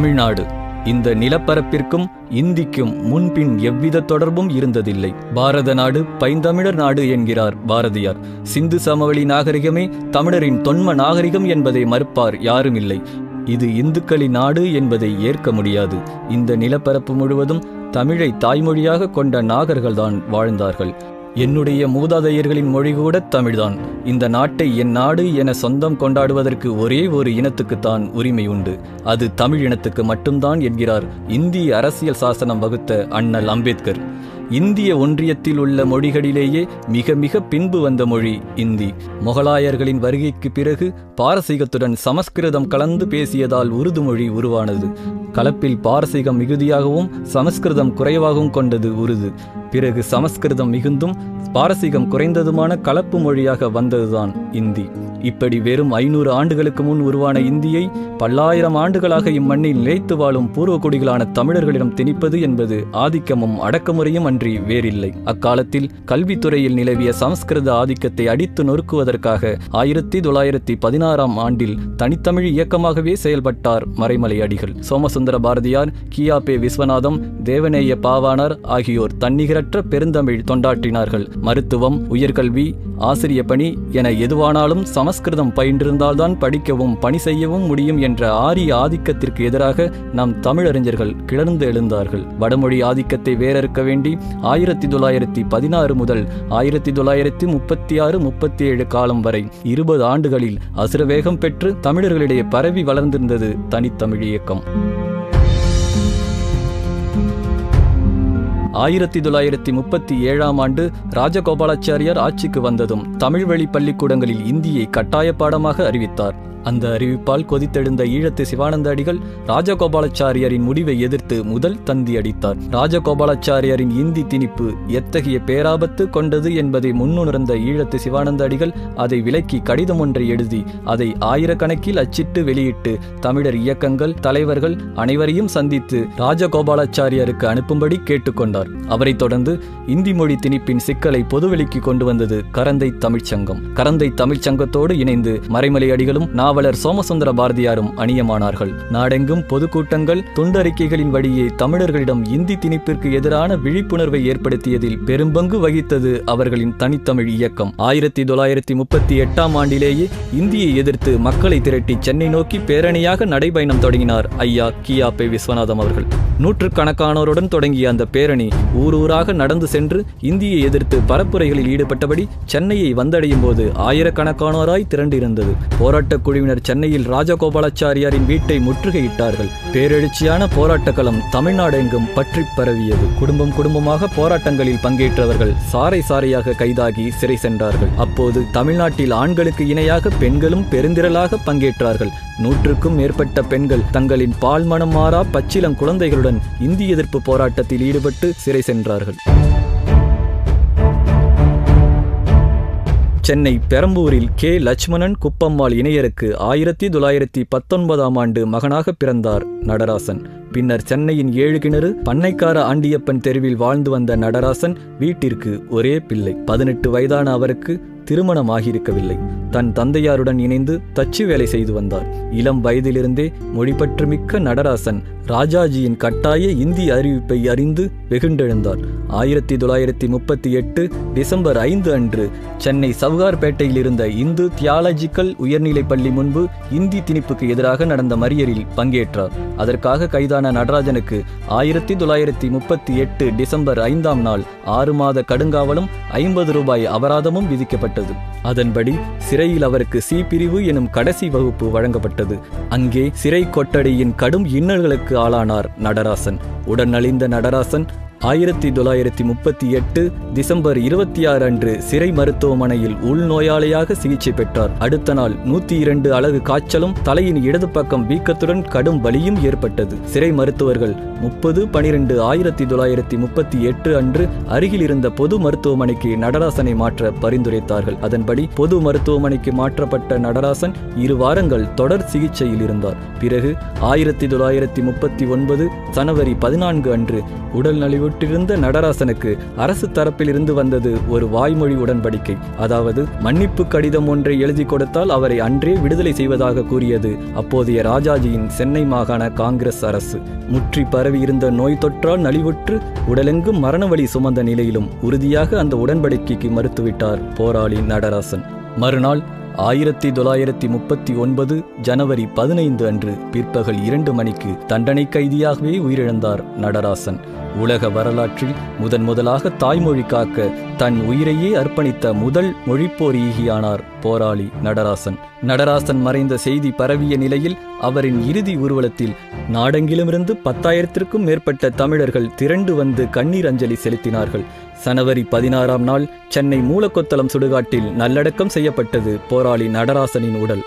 தமிழ்நாடு. இந்த நிலப்பரப்பிற்கும் இந்திக்கும் முன்பின் எவ்வித தொடர்பும் இருந்ததில்லை. பாரத நாடு பைந்தமிழர் நாடு என்கிறார் பாரதியார். சிந்து சமவெளி நாகரிகமே தமிழரின் தொன்ம நாகரிகம் என்பதை மறுப்பார் யாரும் இல்லை இது இந்துக்களின் நாடு என்பதை ஏற்க முடியாது. இந்த நிலப்பரப்பு முழுவதும் தமிழை தாய்மொழியாக கொண்ட நாகர்கள்தான் வாழ்ந்தார்கள். என்னுடைய மூதாதையர்களின் மொழி கூட தமிழ்தான். இந்த நாட்டை என் நாடு என சொந்தம் கொண்டாடுவதற்கு ஒரே ஒரு இனத்துக்குத்தான் உரிமை உண்டு. அது தமிழ் இனத்துக்கு மட்டும்தான் என்கிறார் இந்திய அரசியல் சாசனம் வகுத்த அண்ணல் அம்பேத்கர். இந்திய ஒன்றியத்தில் உள்ள மொழிகளிலேயே மிக மிக பின்பு வந்த மொழி இந்தி. முகலாயர்களின் வருகைக்கு பிறகு பாரசீகத்துடன் சமஸ்கிருதம் கலந்து பேசியதால் உருது மொழி உருவானது. கலப்பில் பாரசீகம் மிகுதியாகவும் சமஸ்கிருதம் குறைவாகவும் கொண்டது உருது. பிறகு சமஸ்கிருதம் மிகுந்தும் பாரசீகம் குறைந்ததுமான கலப்பு மொழியாக வந்ததுதான் இந்தி. இப்படி வெறும் ஐநூறு ஆண்டுகளுக்கு முன் உருவான இந்தியை பல்லாயிரம் ஆண்டுகளாக இம்மண்ணில் நிலைத்து வாழும் பூர்வக்குடிகளான தமிழர்களிடம் திணிப்பது என்பது ஆதிக்கமும் அடக்குமுறையும் அன்றி வேறில்லை. அக்காலத்தில் கல்வித்துறையில் நிலவிய சமஸ்கிருத ஆதிக்கத்தை அடித்து நொறுக்குவதற்காக ஆயிரத்தி தொள்ளாயிரத்தி பதினாறாம் ஆண்டில் தனித்தமிழ் இயக்கமாகவே செயல்பட்டார் மறைமலை அடிகள் சோமசுந்தர பாரதியார் கியாபே விஸ்வநாதம் தேவநேய பாவாணர் ஆகியோர் தன்னிகர தன்னிகரற்ற பெருந்தமிழ் தொண்டாற்றினார்கள். மருத்துவம் உயர்கல்வி ஆசிரிய பணி என எதுவானாலும் சமஸ்கிருதம் பயின்றிருந்தால்தான் படிக்கவும் பணி செய்யவும் முடியும் என்ற ஆரிய ஆதிக்கத்திற்கு எதிராக நம் தமிழறிஞர்கள் கிளர்ந்து எழுந்தார்கள். வடமொழி ஆதிக்கத்தை வேறறுக்க வேண்டி ஆயிரத்தி தொள்ளாயிரத்தி பதினாறு முதல் ஆயிரத்தி தொள்ளாயிரத்தி முப்பத்தி ஆறு முப்பத்தி ஏழு காலம் வரை இருபது ஆண்டுகளில் அசுரவேகம் பெற்று தமிழர்களிடையே பரவி வளர்ந்திருந்தது தனித்தமிழ் இயக்கம். ஆயிரத்தி தொள்ளாயிரத்தி முப்பத்தி ஏழாம் ஆண்டு ராஜகோபாலாச்சாரியார் ஆட்சிக்கு வந்ததும் தமிழ் வழி பள்ளிக்கூடங்களில் இந்தியை கட்டாய பாடமாக அறிவித்தார். அந்த அறிவிப்பால் கொதித்தெழுந்த ஈழத்து சிவானந்த அடிகள் ராஜகோபாலாச்சாரியரின் முடிவை எதிர்த்து முதல் தந்தி அடித்தார். ராஜகோபாலாச்சாரியரின் இந்தி திணிப்பு எத்தகைய பேராபத்து கொண்டது என்பதை முன்னுணர்ந்த ஈழத்து சிவானந்த அடிகள் அதை விலக்கி கடிதம் ஒன்றை எழுதி அதை ஆயிரக்கணக்கில் அச்சிட்டு வெளியிட்டு தமிழர் இயக்கங்கள் தலைவர்கள் அனைவரையும் சந்தித்து ராஜகோபாலாச்சாரியருக்கு அனுப்பும்படி கேட்டுக்கொண்டார். அவரைத் தொடர்ந்து இந்தி மொழி திணிப்பின் சிக்கலை பொதுவெளிக்கு கொண்டு வந்தது கரந்தை தமிழ்ச்சங்கம். கரந்தை தமிழ்ச்சங்கத்தோடு இணைந்து மறைமலை அடிகளும் நாவலர் சோமசுந்தர பாரதியாரும் அணியமானார்கள். நாடெங்கும் பொதுக்கூட்டங்கள் துண்டறிக்கைகளின் வழியே தமிழர்களிடம் இந்தி திணிப்பிற்கு எதிரான விழிப்புணர்வை ஏற்படுத்தியதில் பெரும்பங்கு வகித்தது அவர்களின் தனித்தமிழ் இயக்கம். ஆயிரத்தி தொள்ளாயிரத்தி முப்பத்தி எட்டாம் ஆண்டிலேயே இந்தியை எதிர்த்து மக்களை திரட்டி சென்னை நோக்கி பேரணியாக நடைபயணம் தொடங்கினார் ஐயா கியாபே விஸ்வநாதம் அவர்கள். நூற்றுக்கணக்கானோருடன் தொடங்கிய அந்த பேரணி ஊரூராக நடந்து சென்று இந்தியை எதிர்த்து பரப்புரைகளில் ஈடுபட்டபடி சென்னையை வந்தடையும் போது ஆயிரக்கணக்கானோராய் திரண்டிருந்தது. போராட்டக் குழுவினர் சென்னையில் ராஜகோபாலாச்சாரியாரின் வீட்டை முற்றுகையிட்டார்கள். பேரெழுச்சியான போராட்ட களம் தமிழ்நாடெங்கும் பற்றி பரவியது. குடும்பம் குடும்பமாக போராட்டங்களில் பங்கேற்றவர்கள் சாறை சாறையாக கைதாகி சிறை சென்றார்கள். அப்போது தமிழ்நாட்டில் ஆண்களுக்கு இணையாக பெண்களும் பெருந்திரளாக பங்கேற்றார்கள். நூற்றுக்கும் மேற்பட்ட பெண்கள் தங்களின் பால்மணம் மாறா பச்சிலம் குழந்தைகளுடன் இந்தி எதிர்ப்பு போராட்டத்தில் ஈடுபட்டு சிறை சென்றார்கள். சென்னை பெரம்பூரில் கே. லட்சுமணன் குப்பம்மாள் இணையருக்கு ஆயிரத்தி தொள்ளாயிரத்தி பத்தொன்பதாம் ஆண்டு மகனாக பிறந்தார் நடராசன். பின்னர் சென்னையின் ஏழு கிணறு பண்ணைக்கார ஆண்டியப்பன் தெருவில் வாழ்ந்து வந்த நடராசன் வீட்டிற்கு ஒரே பிள்ளை. பதினெட்டு வயதான அவருக்கு திருமணம் ஆகியிருக்கவில்லை தன் தந்தையாருடன் இணைந்து தச்சு வேலை செய்து வந்தார். இளம் வயதிலிருந்தே மொழிபற்றுமிக்க நடராசன் ராஜாஜியின் கட்டாய இந்தி அறிவிப்பை அறிந்து வெகுண்டெழுந்தார். ஆயிரத்தி தொள்ளாயிரத்தி முப்பத்தி எட்டு டிசம்பர் ஐந்து அன்று சென்னை சவுகார்பேட்டையில் இருந்த இந்து தியாலஜிக்கல் உயர்நிலைப் பள்ளி முன்பு இந்தி திணிப்புக்கு எதிராக நடந்த மறியலில் பங்கேற்றார். அதற்காக கைதான நடராஜனுக்கு ஆயிரத்தி தொள்ளாயிரத்தி முப்பத்தி எட்டு டிசம்பர் ஐந்தாம் நாள் ஆறு மாத கடுங்காவலும் ஐம்பது ரூபாய் அபராதமும் விதிக்கப்பட்டது. அதன்படி சிறையில் அவருக்கு சி பிரிவு எனும் கடைசி வகுப்பு வழங்கப்பட்டது. அங்கே சிறை கொட்டடியின் கடும் இன்னல்களுக்கு ஆளானார் நடராசன். உடனழிந்த நடராசன் ஆயிரத்தி தொள்ளாயிரத்தி முப்பத்தி எட்டு டிசம்பர் இருபத்தி ஆறு அன்று சிறை மருத்துவமனையில் உள்நோயாளியாக சிகிச்சை பெற்றார். அடுத்த நாள் நூத்தி இரண்டு அலகு காய்ச்சலும் தலையின் இடது பக்கம் வீக்கத்துடன் கடும் வலியும் ஏற்பட்டது. சிறை மருத்துவர்கள் முப்பது பனிரெண்டு ஆயிரத்தி தொள்ளாயிரத்தி முப்பத்தி எட்டு அன்று அருகில் இருந்த பொது மருத்துவமனைக்கு நடராசனை மாற்ற பரிந்துரைத்தார்கள். அதன்படி பொது மருத்துவமனைக்கு மாற்றப்பட்ட நடராசன் இரு வாரங்கள் தொடர் சிகிச்சையில் இருந்தார். பிறகு ஆயிரத்தி தொள்ளாயிரத்தி முப்பத்தி ஒன்பது ஜனவரி பதினான்கு அன்று உடல் நலிவுடன் நடராசனுக்கு அரசு தரப்பிலிருந்து வந்தது ஒரு வாய்மொழி உடன்படிக்கை. அதாவது மன்னிப்பு கடிதம் ஒன்றை எழுதி கொடுத்தால் அவரை அன்றே விடுதலை செய்வதாக கூறியது அப்போதைய ராஜாஜியின் சென்னை மாகாண காங்கிரஸ் அரசு. முற்றி பரவியிருந்த நோய் தொற்றால் நலிவுற்று உடலெங்கும் மரண வழி சுமந்த நிலையிலும் உறுதியாக அந்த உடன்படிக்கைக்கு மறுத்துவிட்டார் போராளி நடராசன். மறுநாள் ஆயிரத்தி தொள்ளாயிரத்தி முப்பத்தி ஒன்பது ஜனவரி பதினைந்து அன்று பிற்பகல் இரண்டு மணிக்கு தண்டனை கைதியாகவே உயிரிழந்தார் நடராசன். உலக வரலாற்றில் முதன் முதலாக தாய்மொழி காக்க தன் உயிரையே அர்ப்பணித்த முதல் மொழிப்போர் ஈகியானார் போராளி நடராசன். நடராசன் மறைந்த செய்தி பரவிய நிலையில் அவரின் இறுதி ஊர்வலத்தில் நாடெங்கிலுமிருந்து பத்தாயிரத்திற்கும் மேற்பட்ட தமிழர்கள் திரண்டு வந்து கண்ணீர் அஞ்சலி செலுத்தினார்கள். சனவரி பதினாறாம் நாள் சென்னை மூலக்கொத்தளம் சுடுகாட்டில் நல்லடக்கம் செய்யப்பட்டது போராளி நடராசனின் உடல்.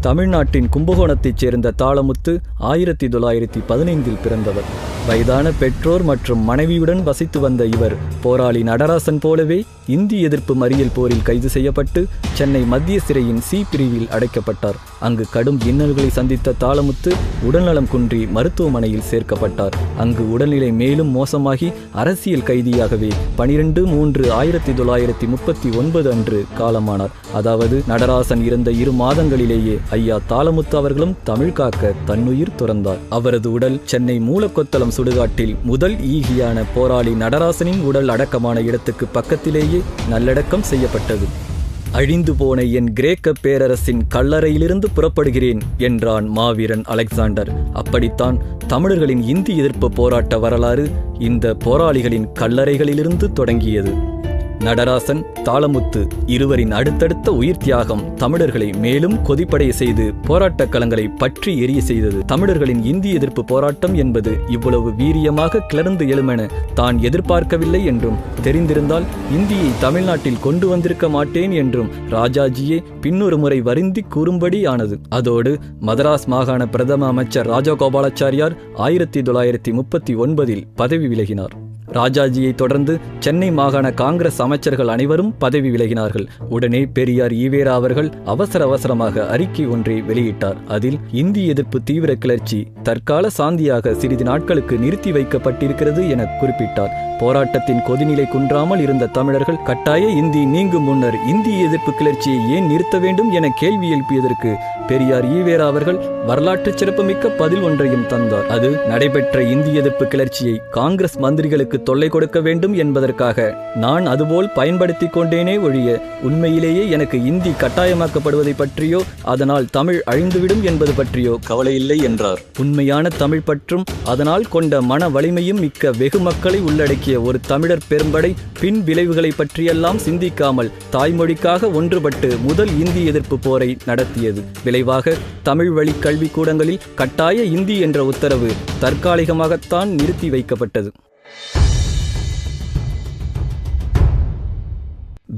தமிழ்நாட்டின் கும்பகோணத்தைச் சேர்ந்த தாளமுத்து ஆயிரத்தி தொள்ளாயிரத்தி பதினைந்தில் பிறந்தவர். வயதான பெற்றோர் மற்றும் மனைவியுடன் வசித்து வந்த இவர் போராளி நடராசன் போலவே இந்தி எதிர்ப்பு மறியல் போரில் கைது செய்யப்பட்டு சென்னை மத்திய சிறையின் சி பிரிவில் அடைக்கப்பட்டார். அங்கு கடும் இன்னல்களை சந்தித்த தாளமுத்து உடல்நலம் குன்றி மருத்துவமனையில் சேர்க்கப்பட்டார். அங்கு உடல்நிலை மேலும் மோசமாகி அரசியல் கைதியாகவே பனிரெண்டு மூன்று ஆயிரத்தி தொள்ளாயிரத்தி முப்பத்தி ஒன்பது அன்று காலமானார். அதாவது நடராசன் இருந்த இரு மாதங்களிலேயே ஐயா தாளமுத்து அவர்களும் தமிழ் காக்க தன்னுயிர் துறந்தார். அவரது உடல் சென்னை மூலக்கொத்தளம் சுடுகாட்டில் முதல் ஈகியான போராளி நடராசனின் உடல் அடக்கமான இடத்துக்கு பக்கத்திலேயே நல்லடக்கம் செய்யப்பட்டது. அழிந்து போன என் கிரேக்க பேரரசின் கல்லறையிலிருந்து புறப்படுகிறேன் என்றான் மாவீரன் அலெக்சாண்டர். அப்படித்தான் தமிழர்களின் இந்தி எதிர்ப்பு போராட்ட வரலாறு இந்த போராளிகளின் கல்லறைகளிலிருந்து தொடங்கியது. நடராசன் தாளமுத்து இருவரின் அடுத்தடுத்த உயிர் தியாகம் தமிழர்களை மேலும் கொதிப்படைய செய்து போராட்டக் களங்களை பற்றி எரிய செய்தது. தமிழர்களின் இந்தி எதிர்ப்பு போராட்டம் என்பது இவ்வளவு வீரியமாக கிளர்ந்து எழுமென தான் எதிர்பார்க்கவில்லை என்றும் தெரிந்திருந்தால் இந்தியை தமிழ்நாட்டில் கொண்டு வந்திருக்க மாட்டேன் என்றும் ராஜாஜியே பின்னொரு முறை வருந்தி கூறும்படி ஆனது அதோடு மதராஸ் மாகாண பிரதம அமைச்சர் ராஜகோபாலாச்சாரியார் ஆயிரத்தி தொள்ளாயிரத்தி முப்பத்தி ஒன்பதில் பதவி விலகினார். ராஜாஜியை தொடர்ந்து சென்னை மாகாண காங்கிரஸ் அமைச்சர்கள் அனைவரும் பதவி விலகினார்கள். உடனே பெரியார் ஈவேரா அவர்கள் அவசர அவசரமாக அறிக்கை ஒன்றை வெளியிட்டார். அதில் இந்தி எதிர்ப்பு தீவிர கிளர்ச்சி தற்கால சாந்தியாக சிறிது நாட்களுக்கு நிறுத்தி வைக்கப்பட்டிருக்கிறது என குறிப்பிட்டார். போராட்டத்தின் கொதிநிலை குன்றாமல் இருந்த தமிழர்கள் கட்டாய இந்தி நீங்கும் முன்னர் இந்திய எதிர்ப்பு கிளர்ச்சியை ஏன் நிறுத்த வேண்டும் என கேள்வி எழுப்பியதற்கு பெரியார் ஈவேரா அவர்கள் வரலாற்று சிறப்புமிக்க பதில் ஒன்றையும் தந்தார். அது நடைபெற்ற இந்திய எதிர்ப்பு கிளர்ச்சியை காங்கிரஸ் மந்திரிகளுக்கு தொல்லை கொடுக்க வேண்டும் என்பதற்காக நான் அதுபோல் பயன்படுத்தி கொண்டேனே ஒழிய உண்மையிலேயே எனக்கு இந்தி கட்டாயமாக்கப்படுவதை பற்றியோ அதனால் தமிழ் அழிந்துவிடும் என்பது பற்றியோ கவலையில்லை என்றார். உண்மையான தமிழ் பற்றும் அதனால் கொண்ட மன வலிமையும் மிக்க வெகு மக்களை உள்ளடக்கிய ஒரு தமிழர் பெரும்படை பின் விளைவுகளை பற்றியெல்லாம் சிந்திக்காமல் தாய்மொழிக்காக ஒன்றுபட்டு முதல் இந்தி எதிர்ப்பு போரை நடத்தியது. விளைவாக தமிழ் வழி கல்விக்கூடங்களில் கட்டாய இந்தி என்ற உத்தரவு தற்காலிகமாகத்தான் நிறுத்தி வைக்கப்பட்டது.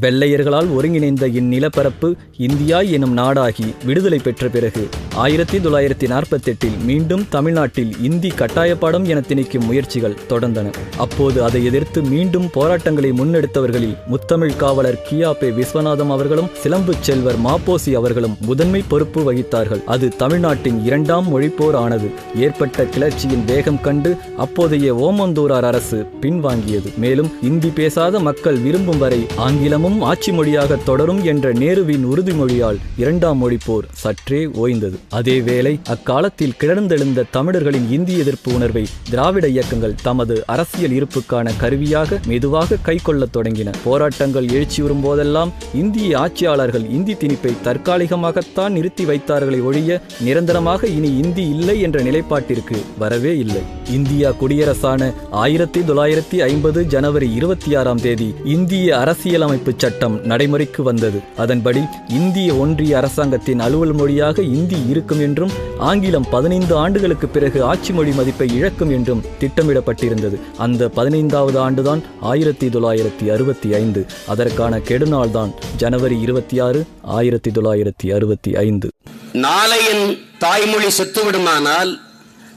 வெள்ளையர்களால் ஒருங்கிணைந்த இந்நிலப்பரப்பு இந்தியா எனும் நாடாகி விடுதலை பெற்ற பிறகு ஆயிரத்தி தொள்ளாயிரத்தி நாற்பத்தெட்டில் மீண்டும் தமிழ்நாட்டில் இந்தி கட்டாயப்பாடம் என திணிக்கும் முயற்சிகள் தொடர்ந்தன. அப்போது அதை எதிர்த்து மீண்டும் போராட்டங்களை முன்னெடுத்தவர்களில் முத்தமிழ் காவலர் கியாபே விஸ்வநாதம் அவர்களும் சிலம்பு செல்வர் மாப்போசி அவர்களும் முதன்மை பொறுப்பு வகித்தார்கள். அது தமிழ்நாட்டின் இரண்டாம் மொழிப்போர் ஆனது. ஏற்பட்ட கிளர்ச்சியின் வேகம் கண்டு அப்போதைய ஓமந்தூரார் அரசு பின்வாங்கியது. மேலும் இந்தி பேசாத மக்கள் விரும்பும் வரை ஆங்கிலம் ஆங்கிலமும் ஆட்சி மொழியாக தொடரும் என்ற நேருவின் உறுதிமொழியால் இரண்டாம் மொழிப்போர் சற்றே ஓய்ந்தது. அதேவேளை அக்காலத்தில் கிளர்ந்தெழுந்த தமிழர்களின் இந்திய எதிர்ப்பு உணர்வை திராவிட இயக்கங்கள் தமது அரசியல் இருப்புக்கான கருவியாக மெதுவாக கைக்கொள்ளத் தொடங்கின. போராட்டங்கள் எழுச்சியுறும் போதெல்லாம் இந்திய ஆட்சியாளர்கள் இந்தி திணிப்பை தற்காலிகமாகத்தான் நிறுத்தி வைத்தார்களை ஒழிய நிரந்தரமாக இனி இந்தி இல்லை என்ற நிலைப்பாட்டிற்கு வரவே இல்லை. இந்தியா குடியரசான ஆயிரத்தி தொள்ளாயிரத்தி ஐம்பது ஜனவரி இருபத்தி ஆறாம் தேதி இந்திய அரசியலமைப்பு சட்டம் நடைமுறைக்கு வந்தது. அதன்படி இந்திய ஒன்றிய அரசாங்கத்தின் அலுவல் மொழியாக இந்தி இருக்கும் என்றும் ஆங்கிலம் பதினைந்து ஆண்டுகளுக்கு பிறகு ஆட்சி மொழி மதிப்பை இழக்கும் என்றும் திட்டமிடப்பட்டிருந்தது. அந்த பதினைந்தாவது ஆண்டுதான் ஆயிரத்தி தொள்ளாயிரத்தி அறுபத்தி ஐந்து. அதற்கான கெடுநாள் தான் ஜனவரி இருபத்தி ஆறு ஆயிரத்தி தொள்ளாயிரத்தி அறுபத்தி ஐந்து. நாளையின் தாய்மொழி செத்துவிடுமானால்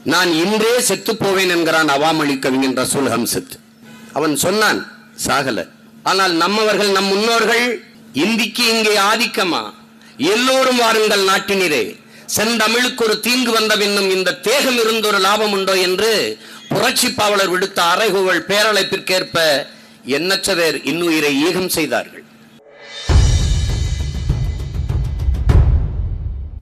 நான் இன்றே செத்துப் போவேன் என்கிறான் அவாமொழி கவிஞன் ரசூல் ஹம்சத். அவன் சொன்னான் சாகலை. ஆனால் நம்மவர்கள் நம் முன்னோர்கள் இந்திக்கு இங்கே ஆதிக்கமா? எல்லோரும் வாருங்கள் நாட்டினிரே செந்தமிழுக்கு ஒரு தீங்கு வந்த பின்னும் இந்த தேகம் இருந்தொரு லாபம் உண்டோ என்று புரட்சி பாவலர் விடுத்த அறைகூவல் பேரழைப்பிற்கேற்ப எண்ணற்ற பேர் இன்னுயிரை ஈகம் செய்தார்கள்.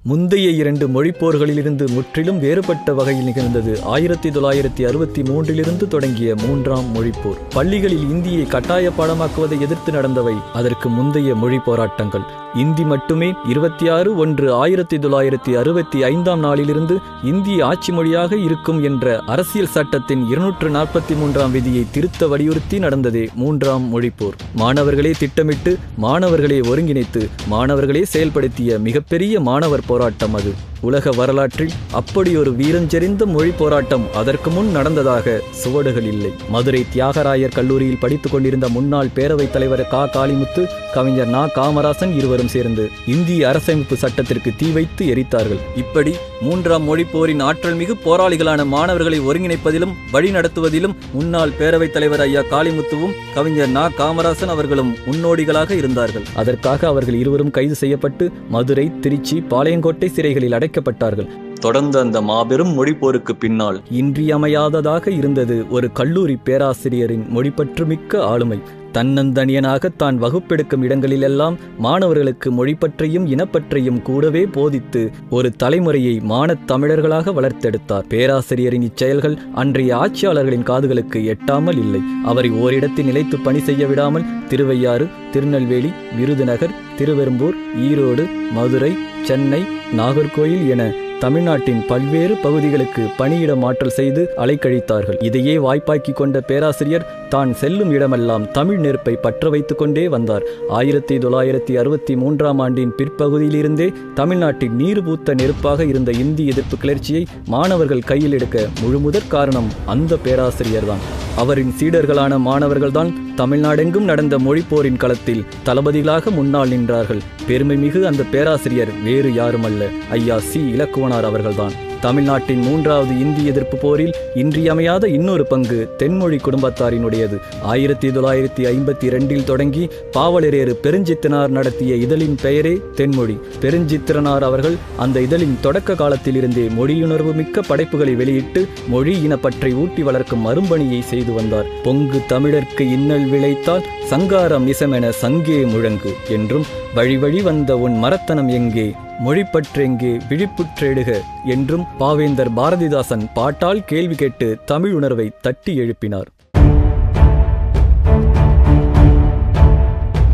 முந்தைய இரண்டு மொழிப்போர்களிலிருந்து முற்றிலும் வேறுபட்ட வகையில் நிகழ்ந்தது ஆயிரத்தி தொள்ளாயிரத்தி அறுபத்தி மூன்றிலிருந்து தொடங்கிய மூன்றாம் மொழிப்போர். பள்ளிகளில் இந்தியை கட்டாய பாடமாக்குவதை எதிர்த்து நடந்தவை அதற்கு முந்தைய மொழி போராட்டங்கள். இந்தி மட்டுமே இருபத்தி ஆறு ஒன்று ஆயிரத்தி தொள்ளாயிரத்தி அறுபத்தி ஐந்தாம் நாளிலிருந்து இந்திய ஆட்சி மொழியாக இருக்கும் என்ற அரசியல் சட்டத்தின் இருநூற்று நாற்பத்தி மூன்றாம் விதியை திருத்த வலியுறுத்தி நடந்ததே மூன்றாம் மொழிப்போர். மாணவர்களே திட்டமிட்டு மாணவர்களே ஒருங்கிணைத்து மாணவர்களே செயல்படுத்திய மிகப்பெரிய மாணவர் போராட்டம் அது. உலக வரலாற்றில் அப்படி ஒரு வீரஞ்செறிந்த மொழி போராட்டம் அதற்கு முன் நடந்ததாக சுவடுகள் இல்லை. மதுரை தியாகராயர் கல்லூரியில் படித்துக் கொண்டிருந்த முன்னாள் பேரவைத் தலைவர் கா. காளிமுத்து கவிஞர் நா. காமராசன் இருவரும் சேர்ந்து இந்திய அரசமைப்பு சட்டத்திற்கு தீ வைத்து எரித்தார்கள். இப்படி மூன்றாம் மொழி போரின் ஆற்றல் மிகு போராளிகளான மாணவர்களை ஒருங்கிணைப்பதிலும் வழிநடத்துவதிலும் முன்னாள் பேரவைத் தலைவர் ஐயா காளிமுத்துவும் கவிஞர் நா. காமராசன் அவர்களும் முன்னோடிகளாக இருந்தார்கள். அதற்காக அவர்கள் இருவரும் கைது செய்யப்பட்டு மதுரை திருச்சி பாளையங்கோட்டை சிறைகளில் அடைக்கப்பட்டார்கள் தொடர்ந்த அந்த மாபெரும் மொழிப்போருக்கு பின்னால் இன்றியமையாததாக இருந்தது ஒரு கல்லூரி பேராசிரியரின் மொழிப்பற்றுமிக்க ஆளுமை. தன்னந்தனியனாக தான் வகுப்பெடுக்கும் இடங்களிலெல்லாம் மாணவர்களுக்கு மொழிப்பற்றையும் இனப்பற்றையும் கூடவே போதித்து ஒரு தலைமுறையை மானத் தமிழர்களாக வளர்த்தெடுத்தார். பேராசிரியரின் இச்செயல்கள் அன்றைய ஆட்சியாளர்களின் காதுகளுக்கு எட்டாமல் இல்லை. அவரை ஓரிடத்தில் நிலைத்து பணி செய்ய விடாமல் திருவையாறு திருநெல்வேலி விருதுநகர் திருவெரும்பூர் ஈரோடு மதுரை சென்னை நாகர்கோயில் என தமிழ்நாட்டின் பல்வேறு பகுதிகளுக்கு பணியிட மாற்றல் செய்து அலைக்கழித்தார்கள். இதையே வாய்ப்பாக்கி கொண்ட பேராசிரியர் தான் செல்லும் இடமெல்லாம் தமிழ் நெருப்பை பற்ற வைத்துக் கொண்டே வந்தார். ஆயிரத்தி தொள்ளாயிரத்தி அறுபத்தி மூன்றாம் ஆண்டின் பிற்பகுதியிலிருந்தே தமிழ்நாட்டின் நீர் பூத்த நெருப்பாக இருந்த இந்தி எதிர்ப்பு கிளர்ச்சியை மாணவர்கள் கையில் எடுக்க முழுமுதற் காரணம் அந்த பேராசிரியர்தான். அவரின் சீடர்களான மாணவர்கள்தான் தமிழ்நாடெங்கும் நடந்த மொழிப்போரின் களத்தில் தளபதிகளாக முன்னால் நின்றார்கள். பெருமைமிகு அந்த பேராசிரியர் வேறு யாருமல்ல. ஐயா சி. இலக்குவனார் அவர்கள்தான். தமிழ்நாட்டின் மூன்றாவது இந்தி எதிர்ப்பு போரில் இன்றியமையாத இன்னொரு பங்கு தென்மொழி குடும்பத்தாரினுடையது. ஆயிரத்தி தொள்ளாயிரத்தி ஐம்பத்தி ரெண்டில் தொடங்கி பாவலரேறு பெருஞ்சித்தினார் நடத்திய இதழின் பெயரே தென்மொழி. பெருஞ்சித்திரனார் அவர்கள் அந்த இதழின் தொடக்க காலத்தில் இருந்தே மொழியுணர்வு மிக்க படைப்புகளை வெளியிட்டு மொழி இனப்பற்றை ஊட்டி வளர்க்கும் அரும்பணியை செய்து வந்தார். பொங்கு தமிழர்க்கு இன்னல் விளைத்தால் சங்காரம் இசமென சங்கே முழங்கு என்றும் வழி வழி வந்த உன் மரத்தனம் எங்கே? மொழிப்பற்றெங்கே விழிப்புற்றேடுக என்றும் பாவேந்தர் பாரதிதாசன் பாட்டால் கேள்வி கேட்டு தமிழ் உணர்வை தட்டி எழுப்பினார்.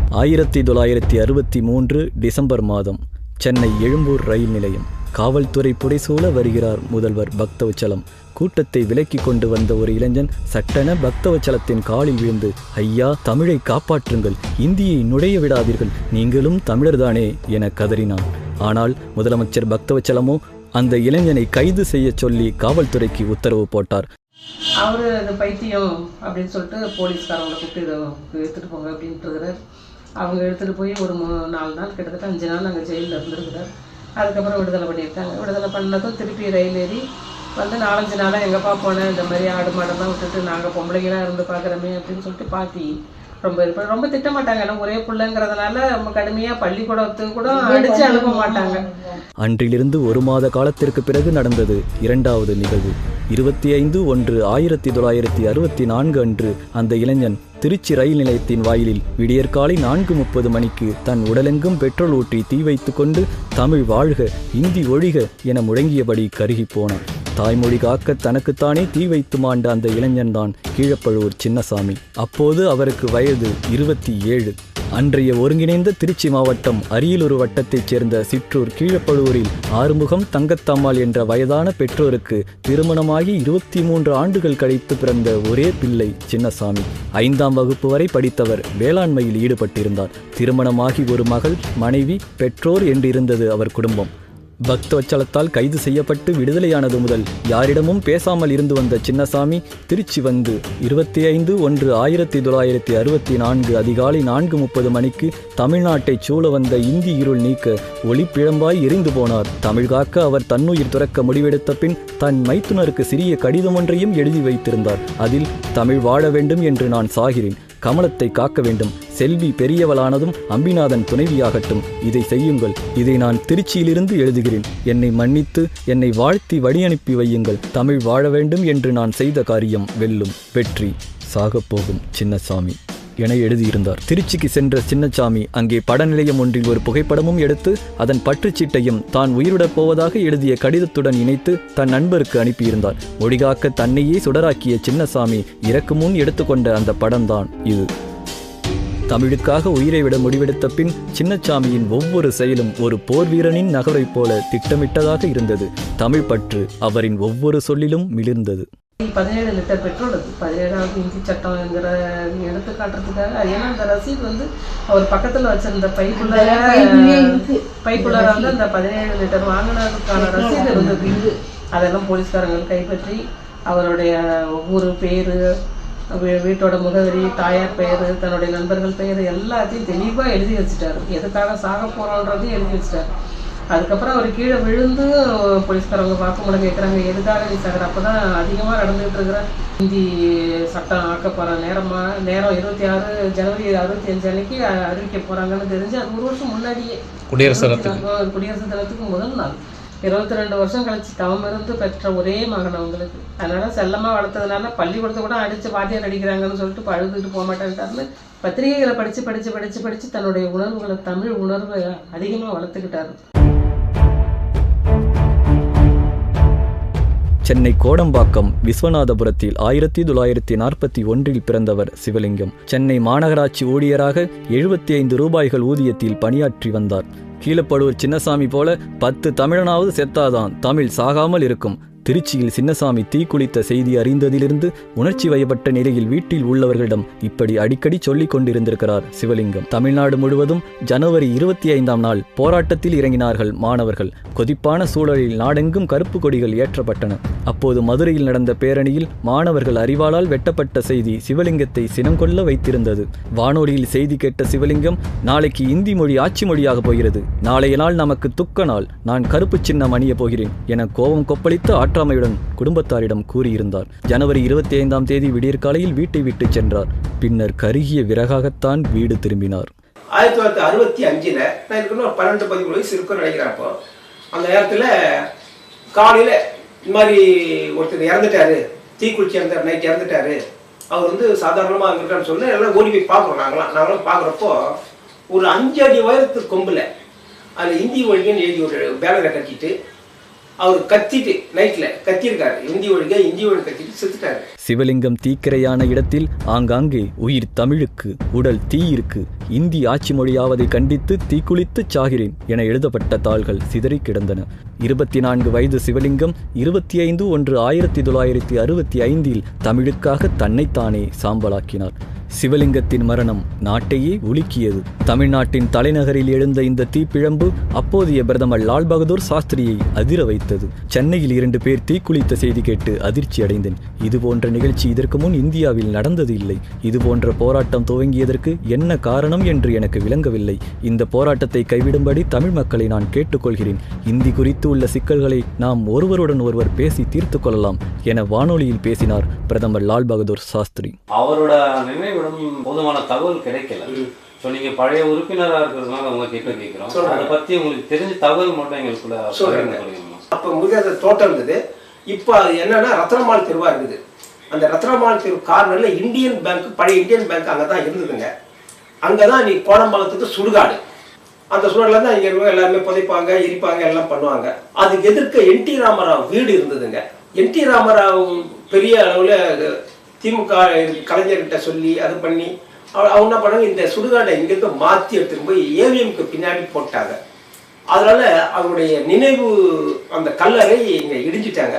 ஆயிரத்தி தொள்ளாயிரத்தி அறுபத்தி மூன்று டிசம்பர் மாதம் சென்னை எழும்பூர் ரயில் நிலையம். காவல்துறை புடைசூழ வருகிறார் முதல்வர் பக்தவச்சலம். கூட்டத்தை விலக்கி கொண்டு வந்த ஒரு இளைஞன் சட்டென பக்தவச்சலத்தின் காலில் விழுந்து ஐயா தமிழை காப்பாற்றுங்கள். இந்தியை நுழைய விடாதீர்கள். நீங்களும் தமிழர்தானே என கதறினான். ஆனால் முதலமைச்சர் பக்தவச்சலமோ அந்த இளைஞனை கைது செய்ய சொல்லி காவல்துறைக்கு உத்தரவு போட்டார். அவரு அது பைத்தியம் அப்படின்னு சொல்லிட்டு போலீஸ்காரவங்களை கூப்பிட்டு இதை எடுத்துகிட்டு போங்க அப்படின்ட்டுருக்கிறார் அவங்க எடுத்துகிட்டு போய் ஒரு மூணு நாலு நாள் கிட்டத்தட்ட அஞ்சு நாள் அங்கே ஜெயிலில் இருந்திருக்கிறார். அதுக்கப்புறம் விடுதலை பண்ணியிருக்காங்க. விடுதலை பண்ணதும் திருப்பி ரயில் ஏறி வந்து நாலஞ்சு நாளாக எங்கப்பா போனேன். இந்த மாதிரி ஆடு மாடெல்லாம் விட்டுட்டு நாங்கள் பொம்பளைங்களாக இருந்து பார்க்குறோமே அப்படின்னு சொல்லிட்டு பாட்டி ரொம்ப பண்ண- ரொம்ப திட்ட மாட்டாங்க. ஏன்னா ஒரே பிள்ளைங்கிறதுனால ரொம்ப கடுமையாக பள்ளிக்கூடத்துக்கு கூட அடித்து அனுப்ப மாட்டாங்க. அன்றிலிருந்து ஒரு மாத காலத்திற்கு பிறகு நடந்தது இரண்டாவது நிகழ்வு. இருபத்தி ஐந்து ஒன்று ஆயிரத்தி தொள்ளாயிரத்தி அறுபத்தி நான்கு அன்று அந்த இளைஞன் திருச்சி ரயில் நிலையத்தின் வாயிலில் விடியற்காலை நான்கு முப்பது மணிக்கு தன் உடலெங்கும் பெட்ரோல் ஊற்றி தீ வைத்து கொண்டு தமிழ் வாழ்க இந்தி ஒழிக என முழங்கியபடி கருகிப் போனான். தாய்மொழி காக்க தனக்குத்தானே தீ வைத்து மாண்ட அந்த இளைஞன்தான் கீழப்பழுவூர் சின்னசாமி. அப்போது அவருக்கு வயது இருபத்தி ஏழு. அன்றைய ஒருங்கிணைந்த திருச்சி மாவட்டம் அரியலூர் வட்டத்தைச் சேர்ந்த சிற்றூர் கீழப்பழுவூரில் ஆறுமுகம் தங்கத்தம்மாள் என்ற வயதான பெற்றோருக்கு திருமணமாகி இருபத்தி மூன்று ஆண்டுகள் கழித்து பிறந்த ஒரே பிள்ளை சின்னசாமி. ஐந்தாம் வகுப்பு வரை படித்தவர் வேளாண்மையில் ஈடுபட்டிருந்தார். திருமணமாகி ஒரு மகள் மனைவி பெற்றோர் என்றிருந்தது அவர் குடும்பம். பக்தவச்சலத்தால் கைது செய்யப்பட்டு விடுதலையானது முதல். யாரிடமும் பேசாமல் இருந்து வந்த சின்னசாமி திருச்சி வந்து இருபத்தி ஐந்து ஒன்று ஆயிரத்தி தொள்ளாயிரத்தி அறுபத்தி நான்கு அதிகாலை நான்கு முப்பது மணிக்கு தமிழ்நாட்டைச் சூழ வந்த இந்தி இருள் நீக்க ஒளிப்பிழம்பாய் எரிந்து போனார். தமிழ் காக்க அவர் தன்னுயிர் துறக்க முடிவெடுத்த பின் தன் மைத்துனருக்கு சிறிய கடிதம் ஒன்றையும் எழுதி வைத்திருந்தார். அதில் தமிழ் வாழ வேண்டும் என்று நான் சாகிறேன். கமலத்தை காக்க வேண்டும். செல்வி பெரியவளானதும் அம்பிநாதன் துணைவியாகட்டும். இதை செய்யுங்கள். இதை நான் திருச்சியிலிருந்து எழுதுகிறேன். என்னை மன்னித்து என்னை வாழ்த்தி வழியனுப்பி வையுங்கள். தமிழ் வாழ வேண்டும் என்று நான் செய்த காரியம் வெல்லும். வெற்றி. சாகப்போகும் சின்னசாமி. என எழுதியிருந்தார். திருச்சிக்கு சென்ற சின்னசாமி அங்கே படநிலையம் ஒன்றில் ஒரு புகைப்படமும் எடுத்து அதன் பற்றுச்சீட்டையும் தான் உயிருடப் போவதாக எழுதிய கடிதத்துடன் இணைத்து தன் நண்பருக்கு அனுப்பியிருந்தார். மொழிகாக்க தன்னையே சுடராக்கிய சின்னசாமி இறக்கு முன் எடுத்துக்கொண்ட அந்த படம்தான் இது. தமிழுக்காக உயிரை விட முடிவெடுத்த பின் சின்னசாமியின் ஒவ்வொரு செயலும் ஒரு போர் வீரனின் நகரைப் போல திட்டமிட்டதாக இருந்தது. தமிழ் பற்று அவரின் ஒவ்வொரு சொல்லிலும் மிளிர்ந்தது. பதினேழு லிட்டர் பெட்ரோல் அது. பதினேழாவது இந்தி சட்டம் என்கிற எடுத்து காட்டுறதுக்காக. ஏன்னா அந்த ரசீது வந்து அவர் பக்கத்தில் வச்சிருந்த பைப்புள்ள பைப்புள்ள வந்து அந்த பதினேழு லிட்டர் வாங்கினதுக்கான ரசீது இருந்தது. அதெல்லாம் போலீஸ்காரங்கள் கைப்பற்றி அவருடைய ஒவ்வொரு பேர் வீட்டோட முகவரி தாயார் பெயர் தன்னுடைய நண்பர்கள் பெயர் எல்லாத்தையும் தெளிவாக எழுதி வச்சுட்டாரு. எதுக்காக சாக போகிறோன்றதையும் எழுதி வச்சுட்டாரு. அதுக்கப்புறம் அவர் கீழே விழுந்து போலீஸ்காரவங்க வாக்குமூலம் கேட்குறாங்க எதுக்காக நீ சார் அப்போ தான் அதிகமாக நடந்துகிட்டு இருக்கிற ஹிந்தி சட்டம் ஆக்க போகிற நேரமா நேரம் இருபத்தி ஆறு ஜனவரி அறுபத்தி அஞ்சு அன்னைக்கு அறிவிக்க போகிறாங்கன்னு தெரிஞ்சு அது ஒரு வருஷம் முன்னாடியே. குடியரசு குடியரசு தினத்துக்கு முதல் நாள். இருபத்தி ரெண்டு வருஷம் கழிச்சு தவம் இருந்து பெற்ற ஒரே மகன் அவங்களுக்கு. அதனால செல்லமாக வளர்த்ததுனால பள்ளிக்கூடத்தை கூட அடிச்சு வாத்தியார் அடிக்கிறாங்கன்னு சொல்லிட்டு இப்ப அழுதுட்டு போக மாட்டேன்ட்டாருன்னு பத்திரிகைகளை படித்து படித்து படித்து படித்து தன்னுடைய உணர்வுகளை தமிழ் உணர்வை அதிகமாக வளர்த்துக்கிட்டாரு. சென்னை கோடம்பாக்கம் விஸ்வநாதபுரத்தில் ஆயிரத்தி தொள்ளாயிரத்தி நாற்பத்தி ஒன்றில் பிறந்தவர் சிவலிங்கம். சென்னை மாநகராட்சி ஊழியராக எழுபத்தி ஐந்து ரூபாய்கள் ஊதியத்தில் பணியாற்றி வந்தார். கீழப்படுவர் சின்னசாமி போல பத்து தமிழனாவது செத்தாதான் தமிழ் சாகாமல் இருக்கும். திருச்சியில் சின்னசாமி தீக்குளித்த செய்தி அறிந்ததிலிருந்து உணர்ச்சி வயப்பட்ட நிலையில் வீட்டில் உள்ளவர்களிடம் இப்படி அடிக்கடி சொல்லிக் கொண்டிருந்திருக்கிறார் சிவலிங்கம். தமிழ்நாடு முழுவதும் ஜனவரி இருபத்தி ஐந்தாம் நாள் போராட்டத்தில் இறங்கினார்கள் மாணவர்கள். கொதிப்பான சூழலில் நாடெங்கும் கருப்பு கொடிகள் ஏற்றப்பட்டன. அப்போது மதுரையில் நடந்த பேரணியில் மாணவர்கள் அறிவாளால் வெட்டப்பட்ட செய்தி சிவலிங்கத்தை சினம் கொள்ள வைத்திருந்தது. வானொலியில் செய்தி கேட்ட சிவலிங்கம் நாளைக்கு இந்தி மொழி ஆட்சி மொழியாக போகிறது. நாளைய நாள் நமக்கு துக்க நாள். நான் கருப்பு சின்னம் அணிய போகிறேன் என கோபம் கொப்பளித்து ஆற்றாமையுடன் குடும்பத்தாரிடம் கூறியிருந்தார். ஜனவரி இருபத்தி ஐந்தாம் தேதி விடியற்காலையில் வீட்டை விட்டு சென்றார். பின்னர் கருகிய விறகாகத்தான் வீடு திரும்பினார். ஆயிரத்தி தொள்ளாயிரத்தி அறுபத்தி அஞ்சில் நான் இருக்கணும் ஒரு பன்னெண்டு பதிமூணு வயசு இருக்குன்னு நினைக்கிறேன் அப்போ. அந்த நேரத்தில் காலையில் இந்த மாதிரி ஒருத்தர் இறந்துட்டாரு. தீக்குளிச்சு இறந்தார் நைட் இறந்துட்டாரு. அவர் வந்து சாதாரணமாக இருக்கான்னு சொல்லி எல்லாம் ஓடி போய் பார்க்குறோம் நாங்களாம் நாங்களாம் பார்க்குறப்போ ஒரு அஞ்சு அடி உயரத்து கொம்பில் அதில் இந்தி ஒழிகன்னு எழுதி ஒரு பேனரை கட்டிட்டு அவர் கத்திட்டு நைட்ல கத்திருக்காரு. இந்தி ஒழுங்க இந்தி ஒழிக கத்திட்டு செத்துட்டாரு. சிவலிங்கம் தீக்கிரையான இடத்தில் ஆங்காங்கே உயிர் தமிழுக்கு உடல் தீயிருக்கு இந்தி ஆட்சி மொழியாவதை கண்டித்து தீக்குளித்துச் சாகிறேன் என எழுதப்பட்ட தாள்கள் சிதறி கிடந்தன. இருபத்தி நான்கு வயது சிவலிங்கம் இருபத்தி ஐந்து ஒன்று ஆயிரத்தி தொள்ளாயிரத்தி அறுபத்தி ஐந்தில் தமிழுக்காக தன்னைத்தானே சாம்பலாக்கினார். சிவலிங்கத்தின் மரணம் நாட்டையே உலுக்கியது. தமிழ்நாட்டின் தலைநகரில் எழுந்த இந்த தீப்பிழம்பு அப்போதைய பிரதமர் லால் பகதூர் சாஸ்திரியை அதிர வைத்தது. சென்னையில் இரண்டு பேர் தீக்குளித்த செய்தி கேட்டு அதிர்ச்சி அடைந்தேன். இதுபோன்ற நிகழ்ச்சி இதற்கு முன் இந்தியாவில் நடந்தது இல்லை. இதுபோன்ற போராட்டம் துவங்கியதற்கு என்ன காரணம் என்று எனக்கு விளங்கவில்லை. இந்த போராட்டத்தை கைவிடும்படி தமிழ் மக்களை நான் கேட்டுக்கொள்கிறேன். இந்தி குறித்து உள்ள சிக்கல்களை நாம் ஒருவருடன் ஒருவர் பேசி தீர்த்து கொள்ளலாம் என வானொலியில் பேசினார் பிரதமர் லால் பகதூர் சாஸ்திரி. அவரோட நினைவிடம் போதுமான தகவல் கிடைக்கல. ஸோ நீங்க பழைய உறுப்பினரா இருக்கிறதுனால உங்க கிட்ட கேட்கிறோம் சொல்றேன். அதை பத்தி உங்களுக்கு தெரிஞ்ச தகவல் மட்டும் எங்களுக்குள்ள கொள்ளுங்கம்மா. அப்போ முடியாத தோட்டம் இருந்தது. இப்போ அது என்னன்னா ரத்னமால் தெருவா இருக்குது. அந்த ரத்னமால் தெரு கார்னர்ல இந்தியன் பேங்க் பழைய இந்தியன் பேங்க் அங்கே தான் இருந்ததுங்க. அங்கே தான் நீ கோடம்பாலத்துக்கு சுடுகாடு. அந்த சுடுகாடுல தான் இங்கே இருக்கவங்க எல்லாருமே புதைப்பாங்க எரிப்பாங்க எல்லாம் பண்ணுவாங்க. அதுக்கு எதிர்க்க என் டி ராமராவ் வீடு இருந்ததுங்க. என் டி ராமராவ் பெரிய அளவில் திமுக கலைஞர்கிட்ட சொல்லி அது பண்ணி அவ- அவங்க என்ன பண்ணாங்க இந்த சுடுகாடை இங்கிருந்து மாற்றி எடுத்துட்டு போய் ஏவிஎம்க்கு பின்னாடி போட்டாங்க. அதனால அவருடைய நினைவு அந்த கல்லறை இங்க இடிஞ்சிட்டாங்க.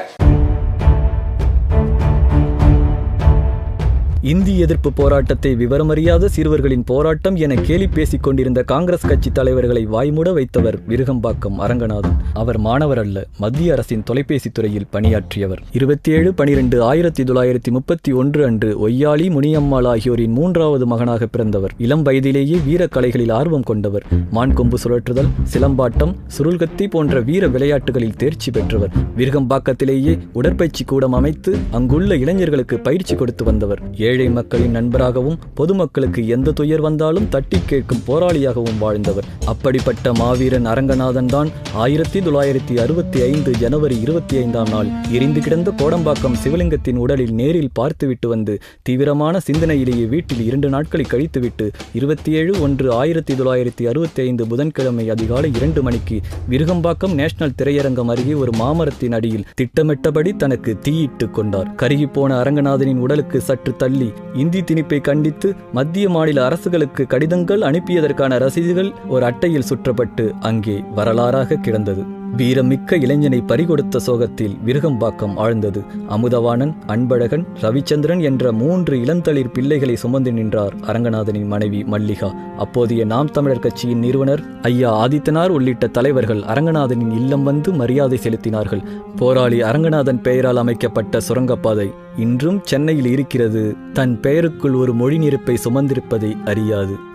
இந்தி எதிர்ப்பு போராட்டத்தை விவரமறியாத சிறுவர்களின் போராட்டம் என கேலி பேசிக் கொண்டிருந்த காங்கிரஸ் கட்சி தலைவர்களை வாய்மூட வைத்தவர் விருகம்பாக்கம் அரங்கநாதன். அவர் மாணவர் அல்ல மத்திய அரசின் தொலைபேசி துறையில் பணியாற்றியவர். இருபத்தி ஏழு பனிரெண்டு ஆயிரத்தி தொள்ளாயிரத்தி முப்பத்தி ஒன்று அன்று ஒய்யாளி முனியம்மாள் ஆகியோரின் மூன்றாவது மகனாக பிறந்தவர். இளம் வயதிலேயே வீர கலைகளில் ஆர்வம் கொண்டவர். மான்கொம்பு சுழற்றுதல் சிலம்பாட்டம் சுருள்கத்தி போன்ற வீர விளையாட்டுகளில் தேர்ச்சி பெற்றவர். விருகம்பாக்கத்திலேயே உடற்பயிற்சி கூடம் அமைத்து அங்குள்ள இளைஞர்களுக்கு பயிற்சி கொடுத்து வந்தவர். ஏழை மக்களின் நண்பராகவும் பொதுமக்களுக்கு எந்த துயர் வந்தாலும் தட்டி கேட்கும் போராளியாகவும் வாழ்ந்தவர். அப்படிப்பட்ட மாவீரன் அரங்கநாதன் தான் ஆயிரத்தி தொள்ளாயிரத்தி அறுபத்தி ஐந்து ஜனவரி இருபத்தி ஐந்தாம் நாள் எரிந்து கிடந்த கோடம்பாக்கம் சிவலிங்கத்தின் உடலில் நேரில் பார்த்துவிட்டு வந்து தீவிரமான சிந்தனையிலேயே வீட்டில் இரண்டு நாட்களை கழித்துவிட்டு இருபத்தி ஏழு ஒன்று ஆயிரத்தி தொள்ளாயிரத்தி அறுபத்தி ஐந்து புதன்கிழமை அதிகாலை இரண்டு மணிக்கு விருகம்பாக்கம் நேஷனல் திரையரங்கம் அருகே ஒரு மாமரத்தின் அடியில் திட்டமிட்டபடி தனக்கு தீயிட்டு கொண்டார். கருகிப்போன அரங்கநாதனின் உடலுக்கு சற்று தள்ளி இந்தி திணிப்பை கண்டித்து மத்திய மாநில அரசுகளுக்கு கடிதங்கள் அனுப்பியதற்கான ரசீதுகள் ஒரு அட்டையில் சுற்றப்பட்டு அங்கே வரலாறாக கிடந்தது. வீரமிக்க இளைஞனை பறிகொடுத்த சோகத்தில் விருகம்பாக்கம் ஆழ்ந்தது. அமுதவாணன் அன்பழகன் ரவிச்சந்திரன் என்ற மூன்று இளந்தளிர் பிள்ளைகளை சுமந்து நின்றார் அரங்கநாதனின் மனைவி மல்லிகா. அப்போதைய நாம் தமிழர் கட்சியின் நிறுவனர் ஐயா ஆதித்தனார் உள்ளிட்ட தலைவர்கள் அரங்கநாதனின் இல்லம் வந்து மரியாதை செலுத்தினார்கள். போராளி அரங்கநாதன் பெயரால் அமைக்கப்பட்ட சுரங்கப்பாதை இன்றும் சென்னையில் இருக்கிறது. தன் பெயருக்குள் ஒரு மொழி நெருப்பை சுமந்திருப்பதை அறியாது.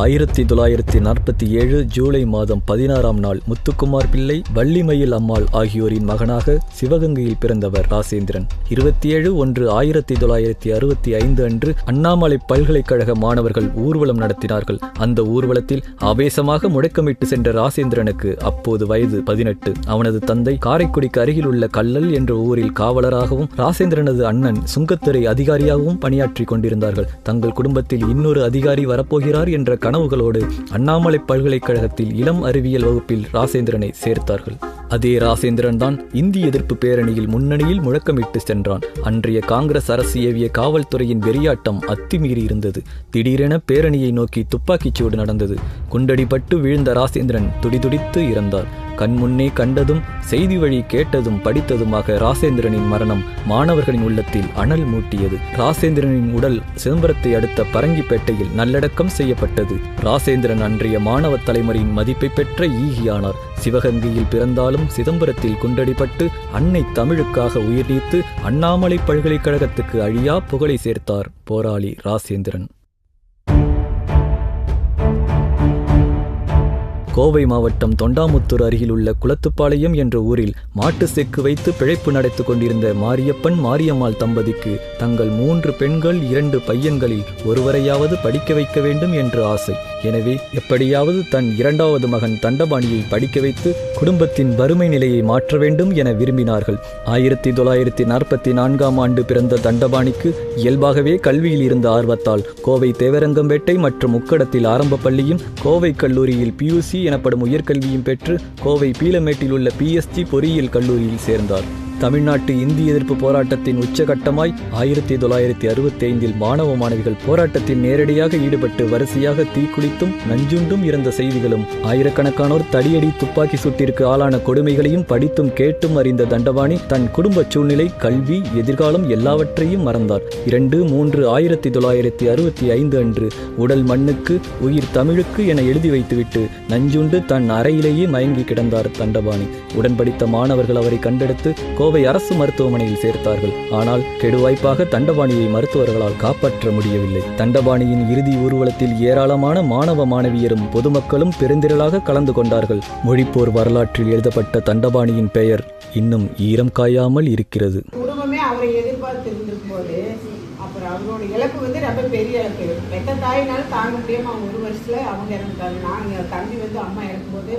ஆயிரத்தி தொள்ளாயிரத்தி நாற்பத்தி ஏழு ஜூலை மாதம் பதினாறாம் நாள் முத்துக்குமார் பிள்ளை வள்ளிமயில் அம்மாள் ஆகியோரின் மகனாக சிவகங்கையில் பிறந்தவர் ராசேந்திரன். இருபத்தி ஏழு ஒன்று ஆயிரத்தி தொள்ளாயிரத்தி அறுபத்தி ஐந்து அன்று அண்ணாமலை பல்கலைக்கழக மாணவர்கள் ஊர்வலம் நடத்தினார்கள். அந்த ஊர்வலத்தில் ஆவேசமாக முழக்கமிட்டு சென்ற ராசேந்திரனுக்கு அப்போது வயது பதினெட்டு. அவனது தந்தை காரைக்குடிக்கு அருகில் உள்ள கல்லல் என்ற ஊரில் காவலராகவும் ராசேந்திரனது அண்ணன் சுங்கத்துறை அதிகாரியாகவும் பணியாற்றி கொண்டிருந்தார்கள். தங்கள் குடும்பத்தில் இன்னொரு அதிகாரி வரப்போகிறார் என்ற கனவுகளோடு அண்ணாமலை பல்கலைக்கழகத்தில் இளம் அறிவியல் வகுப்பில் ராசேந்திரனை சேர்த்தார்கள். அதே ராசேந்திரன் தான் இந்தி எதிர்ப்பு பேரணியில் முன்னணியில் முழக்கமிட்டு சென்றான். அன்றைய காங்கிரஸ் அரசு ஏவிய காவல்துறையின் வெறியாட்டம் அத்துமீறி இருந்தது. திடீரென பேரணியை நோக்கி துப்பாக்கிச்சூடு நடந்தது. குண்டடிபட்டு வீழ்ந்த ராசேந்திரன் துடிதுடித்து இறந்தார். கண்முன்னே கண்டதும் செய்தி வழி கேட்டதும் படித்ததுமாக ராசேந்திரனின் மரணம் மாணவர்களின் உள்ளத்தில் அனல் மூட்டியது. ராசேந்திரனின் உடல் சிதம்பரத்தை அடுத்த பரங்கிப்பேட்டையில் நல்லடக்கம் செய்யப்பட்டது. ராசேந்திரன் அன்றைய மாணவ தலைமுறையின் மதிப்பை பெற்ற ஈகியானார். சிவகங்கையில் பிறந்தாலும் சிதம்பரத்தில் குண்டடிபட்டு அன்னை தமிழுக்காக உயிர் நீத்து அண்ணாமலை பல்கலைக்கழகத்துக்கு அழியா புகழை சேர்த்தார் போராளி ராசேந்திரன். கோவை மாவட்டம் தொண்டாமுத்தூர் அருகில் உள்ள குளத்துப்பாளையம் என்ற ஊரில் மாட்டு செக்கு வைத்து பிழைப்பு நடத்து கொண்டிருந்த மாரியப்பன் மாரியம்மாள் தம்பதிக்கு தங்கள் மூன்று பெண்கள் இரண்டு பையன்களில் ஒருவரையாவது படிக்க வைக்க வேண்டும் என்று ஆசை. எனவே எப்படியாவது தன் இரண்டாவது மகன் தண்டபாணியை படிக்க வைத்து குடும்பத்தின் வறுமை நிலையை மாற்ற வேண்டும் என விரும்பினார்கள். ஆயிரத்தி தொள்ளாயிரத்தி நாற்பத்தி நான்காம் ஆண்டு பிறந்த தண்டபாணிக்கு இயல்பாகவே கல்வியில் இருந்த ஆர்வத்தால் கோவை தேவரங்கம்பேட்டை மற்றும் முக்கடத்தில் ஆரம்ப பள்ளியும் கோவை கல்லூரியில் பியூசி எனப்படும் உயர்கல்வியும் பெற்று கோவை பீலமேட்டில் உள்ள பிஎஸ்ஜி பொறியியல் கல்லூரியில் சேர்ந்தார். தமிழ்நாட்டு இந்திய எதிர்ப்பு போராட்டத்தின் உச்சகட்டமாய் ஆயிரத்தி தொள்ளாயிரத்தி அறுபத்தி ஐந்தில் மாணவ மாணவிகள் போராட்டத்தில் நேரடியாக ஈடுபட்டு வரிசையாக தீக்குளித்தும் நஞ்சுண்டும் இறந்த செய்திகளும். ஆயிரக்கணக்கானோர் தடியடி துப்பாக்கி சூட்டிற்கு ஆளான கொடுமைகளையும் படித்தும் கேட்டும் அறிந்த தண்டபாணி தன் குடும்ப சூழ்நிலை கல்வி எதிர்காலம் எல்லாவற்றையும் மறந்தார். இரண்டு மூன்று ஆயிரத்தி தொள்ளாயிரத்தி அறுபத்தி ஐந்து அன்று உடல் மண்ணுக்கு உயிர் தமிழுக்கு என எழுதி வைத்துவிட்டு நஞ்சுண்டு தன் அறையிலேயே மயங்கி கிடந்தார் தண்டபாணி உடன்படித்த மாணவர்கள் அவரை கண்டெடுத்து கோ கோவை அரசு மருத்துவமனையில் சேர்த்தார்கள். ஆனால் கெடுவாய்ப்பாக தண்டபாணியை மருத்துவர்களால் காப்பாற்ற முடியவில்லை. தண்டபாணியின் இறுதி ஊர்வலத்தில் ஏராளமான மாணவ மாணவியரும் பொதுமக்களும் பெருந்திரளாக கலந்து கொண்டார்கள். மொழிப்போர் வரலாற்றில் எழுதப்பட்ட தண்டபாணியின் பெயர் இன்னும் ஈரம் காயாமல் இருக்கிறது குடும்பமே அவரை எதிர்பார்த்து இருந்திருக்கும் போது அப்புறம் அவரோட இழப்பு வந்து ரொம்ப பெரிய பெத்த தாயினால தாங்க முடியாம அவங்க ஒரு வருஷத்துல அவங்க இறந்துட்டாங்க. நாங்க தம்பி வந்து அம்மா இறக்கும்போது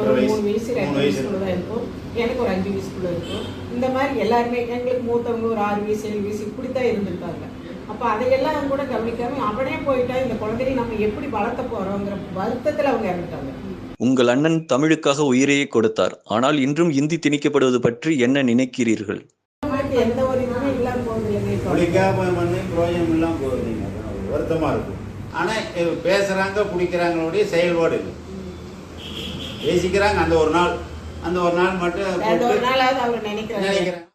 ஒரு மூணு வயசு ரெண்டு வயசுக்குள்ள தான் இருக்கும். எனக்கு ஒரு அஞ்சு வயசுக்குள்ள இருக்கும். இந்த மாதிரி எல்லாருமே எங்களுக்கு மூத்தவங்க ஒரு ஆறு வயசு ஏழு வயசு இப்படித்தான் இருந்திருக்காங்க. அப்ப அதையெல்லாம் கூட கவனிக்காம அவனே போயிட்டா இந்த குழந்தையை நம்ம எப்படி வளர்த்த போறோங்கிற வருத்தத்துல அவங்க இறந்துட்டாங்க. உங்கள் அண்ணன் தமிழுக்காக உயிரையே கொடுத்தார். ஆனால் இன்றும் இந்தி திணிக்கப்படுவது பற்றி என்ன நினைக்கிறீர்கள்? எந்த ஒரு இதுவுமே இல்லாம போகுது இல்லைங்க இப்போ. குளிக்காம பண்ணி பிரயோஜனம் இல்லாமல் போகுதுங்க அதான் ஒரு வருத்தமாக இருக்கும். ஆனால் பேசுகிறாங்க பிடிக்கிறாங்களுடைய செயல்பாடு இல்லை பேசிக்கிறாங்க அந்த ஒரு நாள் அந்த ஒரு நாள் மட்டும் நினைக்கிறாங்க.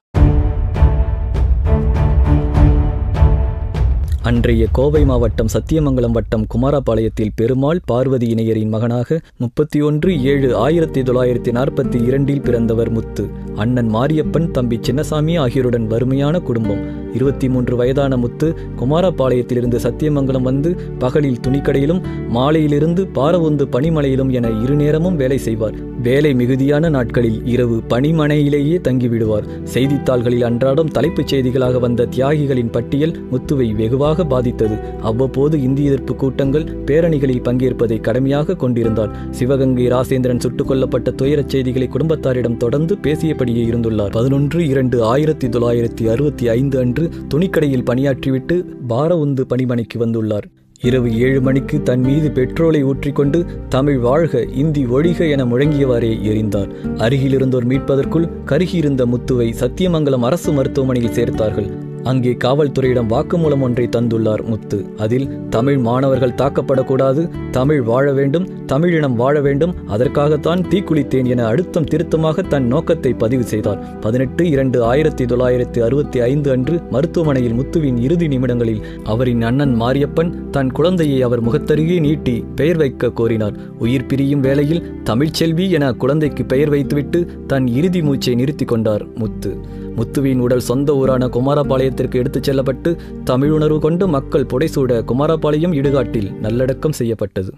அன்றைய கோவை மாவட்டம் சத்தியமங்கலம் வட்டம் குமாரபாளையத்தில் பெருமாள் பார்வதி இணையரின் மகனாக முப்பத்தி ஒன்று ஏழு ஆயிரத்தி தொள்ளாயிரத்தி நாற்பத்தி இரண்டில் பிறந்தவர் முத்து. அண்ணன் மாரியப்பன் தம்பி சின்னசாமி ஆகியோருடன் வறுமையான குடும்பம். இருபத்தி மூன்று வயதான முத்து குமாரபாளையத்திலிருந்து சத்தியமங்கலம் வந்து பகலில் துணிக்கடையிலும் மாலையிலிருந்து பாரவுந்து பனிமலையிலும் என இருநேரமும் வேலை செய்வார். வேலை மிகுதியான நாட்களில் இரவு பனிமனையிலேயே தங்கிவிடுவார். செய்தித்தாள்களில் அன்றாடம் தலைப்புச் செய்திகளாக வந்த தியாகிகளின் பட்டியல் முத்துவை வெகுவாக பாதித்தது. அவ்வப்போது இந்திய எதிர்ப்பு கூட்டங்கள் பேரணிகளில் பங்கேற்பதை கடமையாக கொண்டிருந்தார். சிவகங்கை ராசேந்திரன் சுட்டுக் கொல்லப்பட்ட துயரச் செய்திகளை குடும்பத்தாரிடம் தொடர்ந்து பேசியபடியே இருந்துள்ளார். பதினொன்று இரண்டு ஆயிரத்தி தொள்ளாயிரத்தி அறுபத்தி ஐந்து அன்று துணிக்கடையில் பணியாற்றிவிட்டு பாரவுந்து பணிமனைக்கு வந்துள்ளார். இரவு ஏழு மணிக்கு தன் மீது பெட்ரோலை ஊற்றிக்கொண்டு தமிழ் வாழ்க இந்தி ஒழிக என முழங்கியவாறே எரிந்தார். அருகிலிருந்தோர் மீட்பதற்குள் கருகியிருந்த முத்துவை சத்தியமங்கலம் அரசு மருத்துவமனையில் சேர்த்தார்கள். அங்கே காவல்துறையிடம் வாக்குமூலம் ஒன்றை தந்துள்ளார் முத்து. அதில் தமிழ் மாணவர்கள் தாக்கப்படக்கூடாது தமிழ் வாழ வேண்டும் தமிழினம் வாழ வேண்டும் அதற்காகத்தான் தீக்குளித்தேன் என அழுத்தம் திருத்தமாக தன் நோக்கத்தை பதிவு செய்தார். பதினெட்டு இரண்டு ஆயிரத்தி தொள்ளாயிரத்தி அறுபத்தி ஐந்து அன்று மருத்துவமனையில் முத்துவின் இறுதி நிமிடங்களில் அவரின் அண்ணன் மாரியப்பன் தன் குழந்தையை அவர் முகத்தருகே நீட்டி பெயர் வைக்க கோரினார். உயிர் பிரியும் வேளையில் தமிழ்ச்செல்வி என குழந்தைக்கு பெயர் வைத்துவிட்டு தன் இறுதி மூச்சை நிறுத்தி கொண்டார் முத்து. முத்துவின் உடல் சொந்த ஊரான குமாரபாளையத்திற்கு எடுத்துச் செல்லப்பட்டு தமிழுணர்வு கொண்டு மக்கள் புடைசூட குமாரபாளையம் இடுகாட்டில் நல்லடக்கம் செய்யப்பட்டது.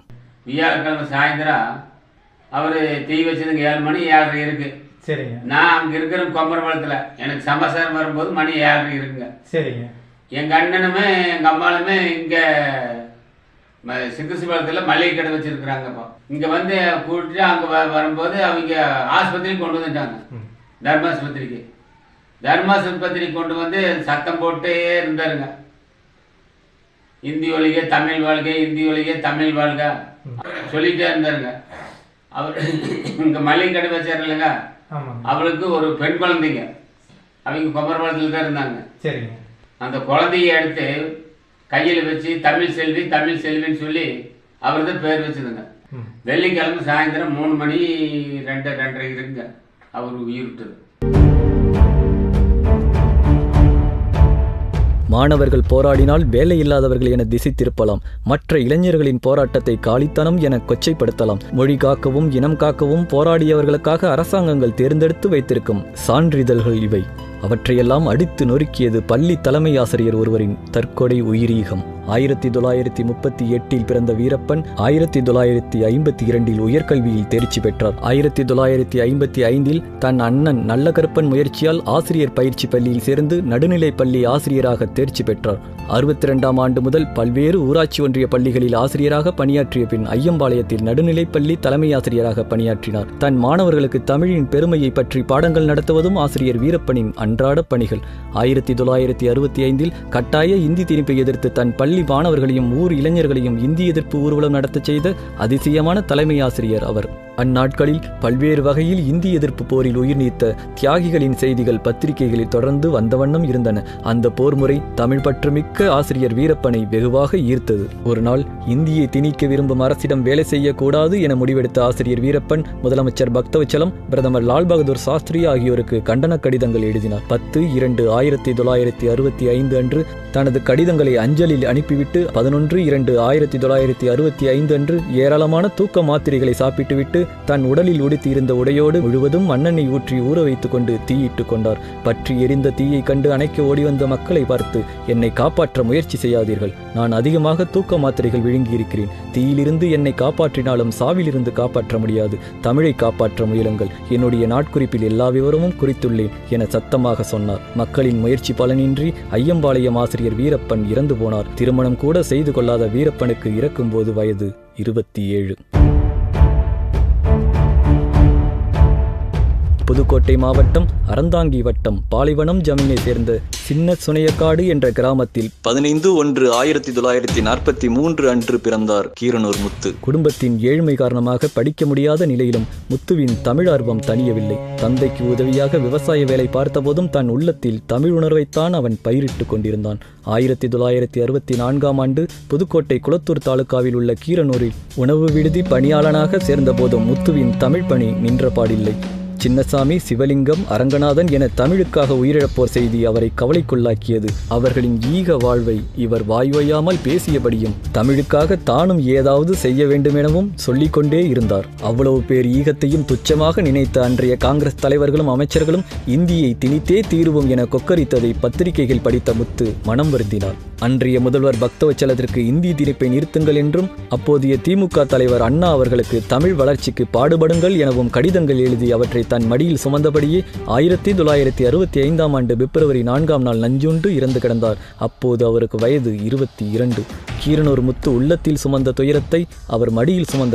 வியாழக்கிழமை சாயந்தரம் அவர் தீ வச்சதுங்க ஏழு மணி ஏழரை இருக்கு. சரிங்க. நான் அங்கே இருக்கிற கொம்பரபாளத்தில் எனக்கு சமாசாரம் வரும்போது மணி ஏழரை இருக்குங்க. சரிங்க. எங்கள் அண்ணனுமே எங்கள் அம்மாளுமே இங்கே சிக்கிசுபாளத்தில் மளிகை கடை வச்சுருக்குறாங்க இப்போ இங்கே வந்து கூட்டிட்டு அங்கே வ வரும்போது அவங்க ஆஸ்பத்திரிக்கு கொண்டு வந்துட்டாங்க. தர்மாஸ்பத்திரிக்கு தர்மாஸ்பத்திரிக்கு கொண்டு வந்து சத்தம் போட்டே இருந்தாருங்க. இந்தி ஒழிக தமிழ் வாழ்க இந்தி ஒழிக தமிழ் வாழ்க. சொல்லிட்டே இருந்தாருங்க. அவர் இங்கே மளிகை கடை வச்சார் இல்லைங்க. அவளுக்கு ஒரு பெண் குழந்தைங்க. அவங்க கொம்பரபாளத்தில் தான் இருந்தாங்க. சரிங்க. அந்த குழந்தைய எடுத்து கையில் வச்சு தமிழ் செல்வி தமிழ் செல்வின்னு சொல்லி அவர் தான் பேர் வச்சதுங்க. வெள்ளிக்கிழமை சாயந்தரம் மூணு மணி ரெண்டு ரெண்டரை இருக்குங்க அவர் உயிர் மாணவர்கள் போராடினால் வேலையில்லாதவர்கள் என திசை திருப்பலாம் மற்ற இளைஞர்களின் போராட்டத்தை காலித்தனம் என கொச்சைப்படுத்தலாம். மொழி காக்கவும் இனம் காக்கவும் போராடியவர்களுக்காக அரசாங்கங்கள் தேர்ந்தெடுத்து வைத்திருக்கும் சான்றிதழ்கள் இவை. அவற்றையெல்லாம் அடித்து நொறுக்கியது பள்ளி தலைமை ஆசிரியர் ஒருவரின் தற்கொலை உயிரீகம். ஆயிரத்தி தொள்ளாயிரத்தி முப்பத்தி எட்டில் பிறந்த வீரப்பன் ஆயிரத்தி தொள்ளாயிரத்தி ஐம்பத்தி இரண்டில் உயர்கல்வியில் தேர்ச்சி பெற்றார். ஆயிரத்தி தொள்ளாயிரத்தி ஐம்பத்தி ஐந்தில் தன் அண்ணன் நல்லகருப்பன் முயற்சியால் ஆசிரியர் பயிற்சி பள்ளியில் சேர்ந்து நடுநிலை பள்ளி ஆசிரியராக தேர்ச்சி பெற்றார். அறுபத்தி இரண்டாம் ஆண்டு முதல் பல்வேறு ஊராட்சி ஒன்றிய பள்ளிகளில் ஆசிரியராக பணியாற்றிய பின் ஐயம்பாளையத்தில் நடுநிலை பள்ளி தலைமை ஆசிரியராக பணியாற்றினார். தன் மாணவர்களுக்கு தமிழின் பெருமையை பற்றி பாடங்கள் நடத்துவதும் ஆசிரியர் வீரப்பனின் அன்றாட பணிகள். ஆயிரத்தி தொள்ளாயிரத்தி அறுபத்தி ஐந்தில் கட்டாய இந்தி திணிப்பை எதிர்த்து தன் பள்ளி மாணவர்களையும் ஊர் இளைஞர்களையும் இந்தி எதிர்ப்பு ஊர்வலம் நடத்தச் செய்த அதிசயமான தலைமை ஆசிரியர் அவர். அந்நாட்களில் பல்வேறு வகையில் இந்தி எதிர்ப்பு போரில் உயிர் நீத்த தியாகிகளின் செய்திகள் பத்திரிகைகளில் தொடர்ந்து வந்த வண்ணம் இருந்தன. அந்த போர் முறை தமிழ் பற்றுமிக்க ஆசிரியர் வீரப்பனை வெகுவாக ஈர்த்தது. ஒரு நாள் இந்தியை திணிக்க விரும்பும் அரசிடம் வேலை செய்யக்கூடாது என முடிவெடுத்த ஆசிரியர் வீரப்பன் முதலமைச்சர் பக்தவச்சலம் பிரதமர் லால் பகதூர் சாஸ்திரி ஆகியோருக்கு கண்டன கடிதங்கள் எழுதினார். பத்து இரண்டு ஆயிரத்தி தொள்ளாயிரத்தி அறுபத்தி ஐந்து அன்று தனது கடிதங்களை அஞ்சலில் அனுப்பிவிட்டு பதினொன்று இரண்டு ஆயிரத்தி தொள்ளாயிரத்தி அறுபத்தி ஐந்து அன்று ஏராளமான தூக்க மாத்திரைகளை சாப்பிட்டுவிட்டு தன் உடலில் உடுத்தியிருந்த உடையோடு முழுவதும் மண்ணெண்ணெய் ஊற்றி ஊற வைத்துக் கொண்டு தீயிட்டு கொண்டார். பற்றி எரிந்த தீயை கண்டு அணைக்க ஓடிவந்த மக்களை பார்த்து என்னை காப்பாற்ற முயற்சி செய்யாதீர்கள். நான் அதிகமாக தூக்க மாத்திரைகள் விழுங்கியிருக்கிறேன். தீயிலிருந்து என்னை காப்பாற்றினாலும் சாவிலிருந்து காப்பாற்ற முடியாது. தமிழை காப்பாற்ற முயலுங்கள். என்னுடைய நாட்குறிப்பில் எல்லா விவரமும் குறித்துள்ளேன் என சத்தமாக சொன்னார். மக்களின் முயற்சி பலனின்றி ஐயம்பாளையம் ஆசிரியர் வீரப்பன் இறந்து போனார். திருமணம் கூட செய்து கொள்ளாத வீரப்பனுக்கு இறக்கும்போது வயது இருபத்தி ஏழு. புதுக்கோட்டை மாவட்டம் அறந்தாங்கி வட்டம் பாலைவனம் ஜமீனை சேர்ந்த சின்ன சுனையக்காடு என்ற கிராமத்தில் பதினைந்து ஒன்று ஆயிரத்தி தொள்ளாயிரத்தி நாற்பத்தி மூன்று அன்று பிறந்தார் கீரனூர் முத்து. குடும்பத்தின் ஏழ்மை காரணமாக படிக்க முடியாத நிலையிலும் முத்துவின் தமிழ் ஆர்வம் தணியவில்லை. தந்தைக்கு உதவியாக விவசாய வேலை பார்த்தபோதும் தன் உள்ளத்தில் தமிழ் உணர்வைத்தான் அவன் பயிரிட்டு கொண்டிருந்தான். ஆயிரத்தி தொள்ளாயிரத்தி அறுபத்தி நான்காம் ஆண்டு புதுக்கோட்டை குளத்தூர் தாலுகாவில் உள்ள கீரனூரில் உணவு விடுதி பணியாளனாக சேர்ந்தபோதும் முத்துவின் தமிழ் பணி நின்றபாடில்லை சின்னசாமி சிவலிங்கம் அரங்கநாதன் என தமிழுக்காக உயிரிழப்போர் செய்தி அவரை கவலைக்குள்ளாக்கியது. அவர்களின் ஈக வாழ்வை இவர் வாய்வையாமல் பேசியபடியும் தமிழுக்காக தானும் ஏதாவது செய்ய வேண்டுமெனவும் சொல்லிக்கொண்டே இருந்தார். அவ்வளவு பேர் ஈகத்தையும் துச்சமாக நினைத்த அன்றைய காங்கிரஸ் தலைவர்களும் அமைச்சர்களும் இந்தியை திணித்தே தீருவோம் என கொக்கரித்ததை பத்திரிகைகள் படித்த முத்து மனம் வருந்தினார். அன்றைய முதல்வர் பக்தவச்சலத்திற்கு இந்தி திணிப்பை நிறுத்துங்கள் என்றும் அப்போதைய திமுக தலைவர் அண்ணா அவர்களுக்கு தமிழ் வளர்ச்சிக்கு பாடுபடுங்கள் எனவும் கடிதங்கள் எழுதி அவற்றை தன் மடியில் சுமந்தபடியே ஆயிரத்தி தொள்ளாயிரத்தி அறுபத்தி ஐந்தாம் ஆண்டு பிப்ரவரி நான்காம் நாள் நஞ்சுண்டு இறந்து கிடந்தார். அப்போது அவருக்கு வயது இருபத்தி இரண்டு. கீரனூர் முத்து உள்ளத்தில் சுமந்த துயரத்தை அவர் மடியில் சுமந்த